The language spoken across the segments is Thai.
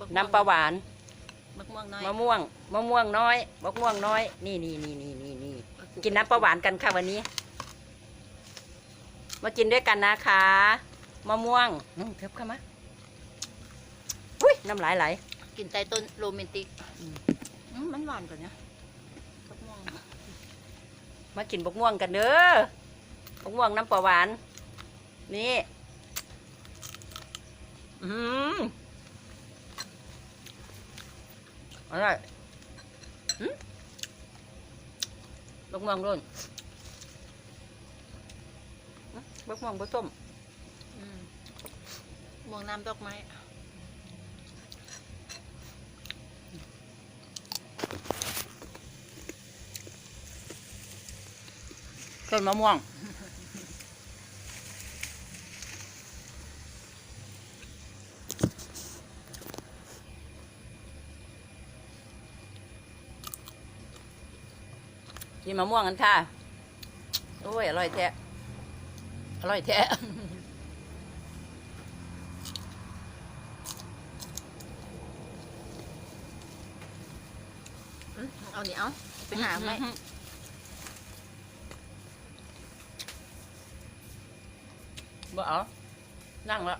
บักน้ำปลาหวานบักม่วงน้อยมะม่วงมะม่วงน้อยมะม่วงน้อย นี่นี่นี่นี่นี่นี่กินน้ำปลาหวานกันค่ะวันนี้ มากินด้วยกันนะคะมะม่วงอืมเทิบเข้ามาอุ้ยน้ำลายไหลกินใต้ต้นโรแมนติกอืมอืมมันหวานกว่านี้บักม่วงมากินบกม่วงกันเด้อบกม่วงน้ำปลาหวาน นี่ อืม อร่อยอืมบกม่วงรุ่นอืมบกม่วงผสม อืมม่วงน้ำดอ กไม้ต้นมะม่วงกินมะม่วงกันค่ะ โอ้ย อร่อยแท้ อร่อยแท้อืมเอานี่เอาไปหาไหมบ่เอานั่งแล้ว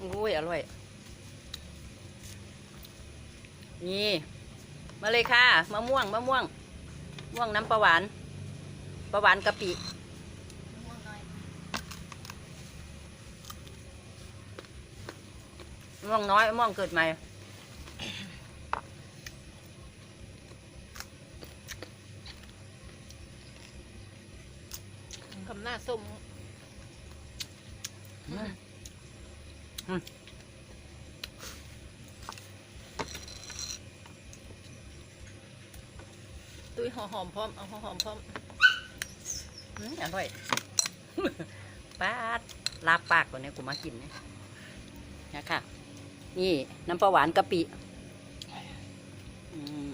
โอร่อย นี่ มาเลยค่ะ มะม่วง มะม่วง ม่วงน้ำปลาหวาน ปลาหวานกะปิม่วงน้อย ม่วงน้อยม่วงเกิดใหม่ คำหน้าส้ม อืม ตุ้ ยหอหอมพร้อม เอาหอหอมพร้อมอืมอร่อยป้าดลาบปากก่อนเนี่ยกูมากินเนี่ยนะค่ะนี่น้ำปลาหวานกะปิอืม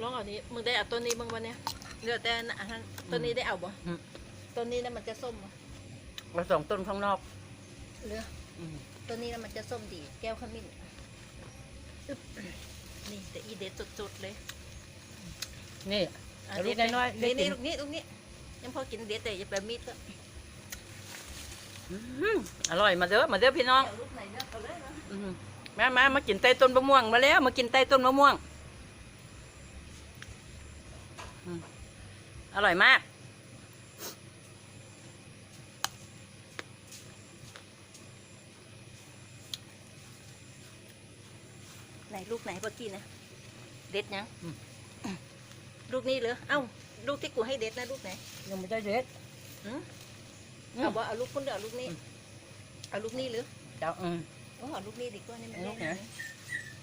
ลองเอานี้ มึงได้เอาต้นนี้บ้างวะเนี่ยเหลือแต่อันนั้นต้นนี้ได้เอาบ่อืมต้นนี้น่ะมันจะส้มบ่เราสองต้นข้างนอกเหลืออืมต้นนี้น่ะมันจะส้มดี แก้วขมิ้นอึ๊บนี่แต่อีเด็ดสุดๆเลย นี่ะ เอาลูกน้อยๆได้นี่กินนี่ลูกนี้ลูกนี้ยังพอกินเด็ดแต่อย่าไปมีดก็อืมอร่อยมาเด้อมาเด้อพี่น้องเอาลูกไหนเลือกเอาเลยนะอืมมามามากินใต้ต้นมะม่วงมาแล้วมากินใต้ต้นมะม่วงอืมอร่อยมาก ไหนลูกไหนพอกินนะเด็ดยังอืม ลูกนี้เหรอเอ้าลูกที่กูให้เด็ดนะลูกไหนยังไม่ได้เด็ดหืมอืมเอาบ่เอาลูกคุณเดี๋ยวเอาลูกนี้อืมเอาลูกนี้หรือเจ้าอืม โอ้เอาลูกนี้ดีกว่านี่มันลูใหญ่กไหนหน่อย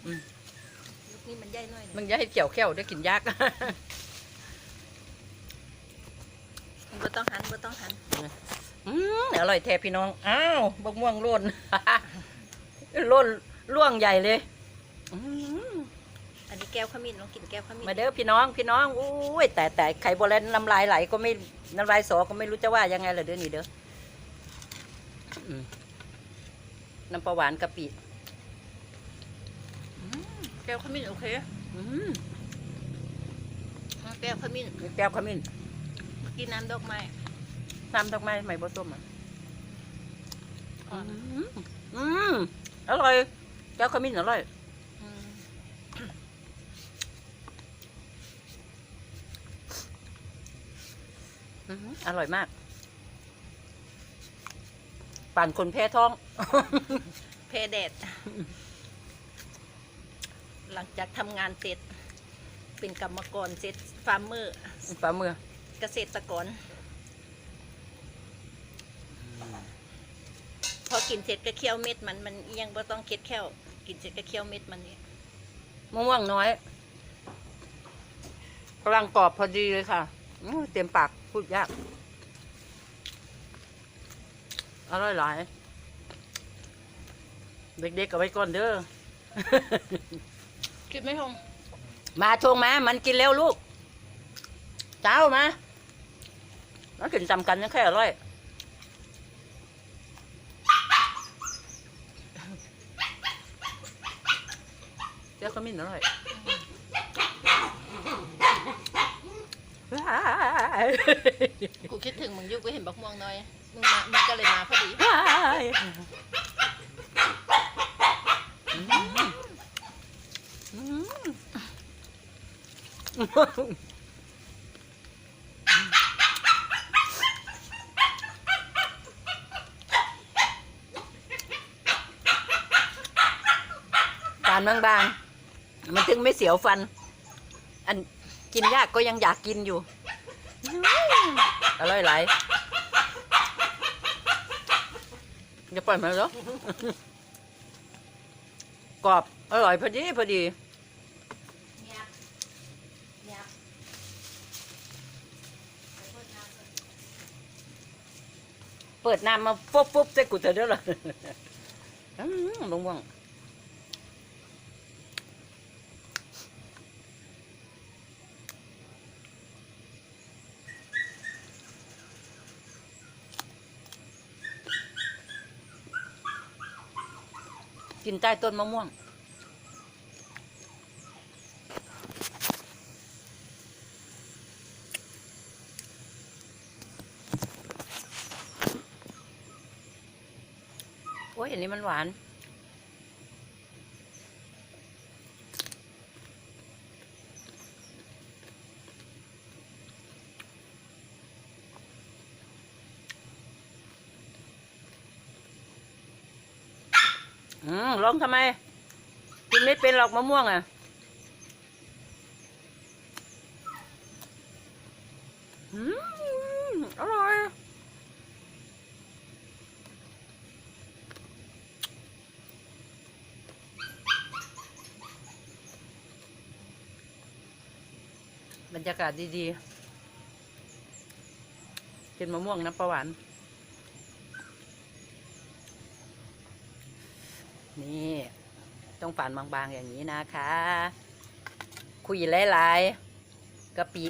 อืมลูกนี้มันใหญ่หน่อยหนึ่งมันจะให้เกี่ยวแข้วได้กินยากมันบ่ต้องหันบ่ต้องหันอืมอร่อยแท้พี่น้อง อ้าวบกม่วงร่น ร่นร่วงใหญ่เลย อืมอันนี้ แก้วขมิ้นลองกินแก้วขมิ้นมาเด้อพี่น้องพี่น้องอุ้ยแต่แต่ไข่โบราณน้ำลายไหลก็ไม่น้ำลายสอก็ไม่รู้จะว่ายังไงเลยเด้อนี่เด้ออืมน้ำปลาหวานกะปิแก้วขมิ้นโอเคอืมแก้วขมิ้นมีแก้วขมิ้นกินน้ำดอกไม้น้ำดอกไม้ไม่ผสมอะอ่อนอืมอืมอร่อยแก้วขมิ้นอร่อย อืมอร่อยมาก ปั่นคนแพ้ท้อง เพแดดหลังจากทำงานเสร็จ เป็นกรรมกรเสร็จฟาร์มเมอร์ฝ่ามือเกษตรกร พอกินเสร็จก็เคี่ยวเม็ดมันมันยังบ่ต้องเค็ดแค่วกินเสร็จก็เคี่ยวเม็ดมันนี่มะม่วงน้อยกำลังกรอบพอดีเลยค่ะอื้อเต็มปาก พูดยาก อร่อยหลาย เด็กๆเอาไว้ก่อนเด้อคิดไม่ทงมาชงมา มันกินเร็วลูก เจ้ามาแล้วกินจำกันยังแค่อร่อยเจ้าขมิ้นอร่อย กูคิดถึงมึงอยุกูเห็นบักม่วงน้อย มึงมามึงก็เลยมาพอดีปานบางๆ มันถึงไม่เสียวฟัน อันกินยากก็ยังอยากกินอยู่ อร่อยหลอย่าปล่อยมันหรอกกรอบอร่อยพอดีพอดีเปิดน้ำมาปุ๊บปุ๊บใส่กูเถอเด้อล่ะอืมบงบง กินใต้ต้นมะม่วง โอ้ยอันนี้มันหวาน อืม ร้องทำไม กินไม่เป็นหรอกมะม่วงอะ อืม อร่อย บรรยากาศดีๆ กินมะม่วงน้ำประหวาน นี่ ต้องฝานบางๆอย่างนี้นะคะ คุยหลายๆกะปิ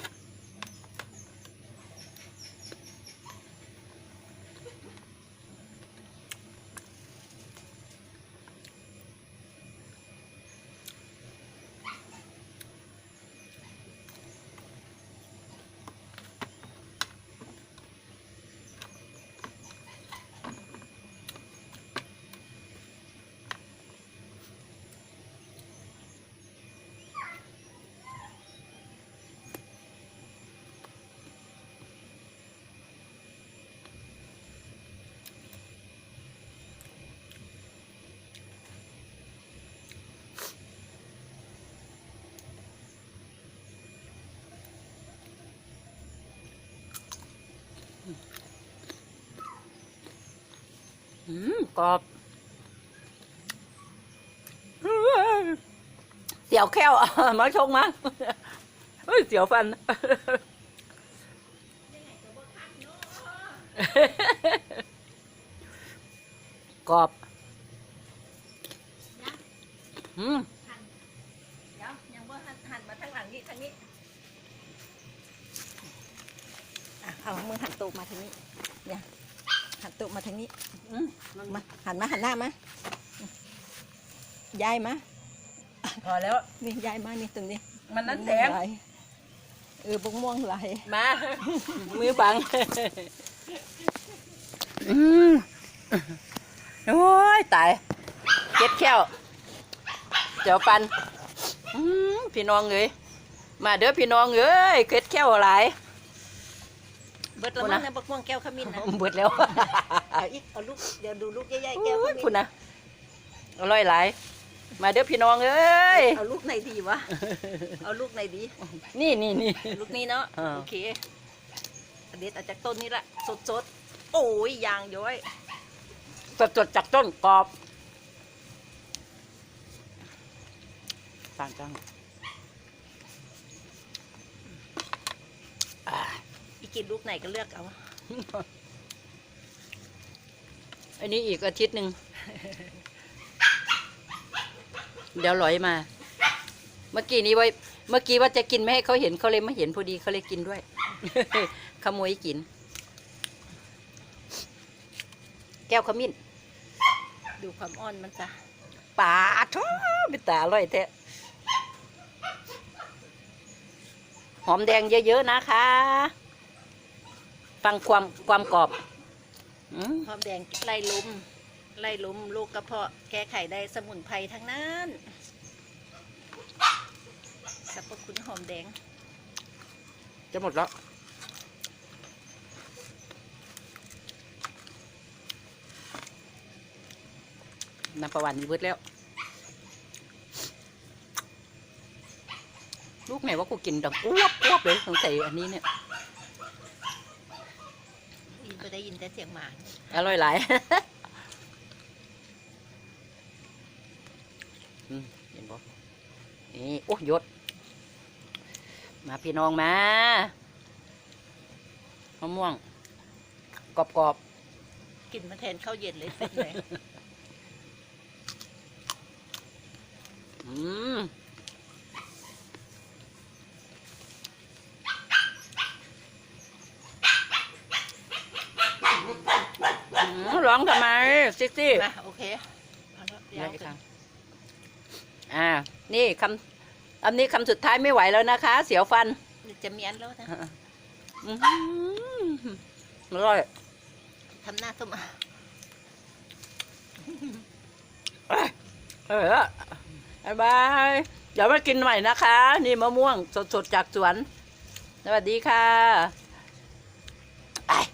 อืมกรอบเสียวแค้วมาชงมาเฮ้ยเสียวฟัน กรอบ อืมเดี๋ยวยังว่าหันหันมาทางหลังนี้ทางนี้อะ เอามือหันตูมาทางนี้ เนี่ย หันตูมาทางนี้อืมมาหันมาหันหน้ามาย้ายมาพอแล้ว นี่ย้ายมานี่ตรงนี้ มันนั้นแสงไหลเออบงม่วงไหลมา มือบังอืมโอ้ยตายเก็ดแค้วเดี๋ยวปันอืมพี่น้องเอ้ยมาเด้อพี่น้องเอ้ยเก็ดแค้วหลาย เบิดละมั้งนะบักม่วงแก้วขมิ้นนะเบิดแล้วเอาอีกเอาลูกเดี๋ยวดูลูกใหญ่ๆแก้วขโอ้ยมิ้คุนณนะอร่อยหลาย มาเด้อพี่น้องเอ้ยเอาลูกไหนดีวะเอาลูกไหนดี นี่นี่นี่ลูกนี้เนาะอ่าโอเคเด็ดเอาจากต้นนี้ละสดสดๆโอ้ยยางย้อยสดสดๆจากต้นกรอบต่างจังอ่า อี กกินลูกไหนก็เลือกเอา อันนี้อีกอาทิตย์หนึ่ง เดี๋ยวลอยมา เมื่อกี้นี้ไว้เมื่อกี้ว่าจะกินไม่ให้เขาเห็นเขาเลยมาเห็นพอดีเขาเลยกินด้วย ขโมยกิน แก้วขมิ้น ดูความอ่อนมันจ้ะปลาท้อเป็นตาอร่อยแท้หอมแดงเยอะ ๆ นะคะ ฟังความความกรอบอืมหอมแดงไล่ลุมไล่ลุมลูกกระเพาะแก้ไขได้สมุนไพรทั้งนั้นสรรพคุณหอมแดง จะหมดแล้ว น้ำประวันนี้เบิดแล้ว ลูกไหนว่ากูกินดังอ้วบอ้วบเลยสงสัยอันนี้เนี่ยยิน ไปได้ยินแต่เสียงหมาอร่อยหลายอืมเห็นบ่นี่โอ้ยศมาพี่น้องมามะม่วง กรอบกินมาแทนข้าวเย็นเลยเสร็จเลยๆอืมอืม ร้องทำไมซิซี่มาโอเคเอาละเดี๋ยยาววอีกเกิคนรั้งอ่า นี่คำอันนี้คำสุดท้ายไม่ไหวแล้วนะคะ เสียวฟันเดี๋ยวจะมีอันแล้วนะอื้อหืออร่อยทำหน้าส้มอะเออบายบายเดี๋ยวมากินใหม่นะคะ นี่มะม่วงสดๆจากสวน สวัสดีค่ะ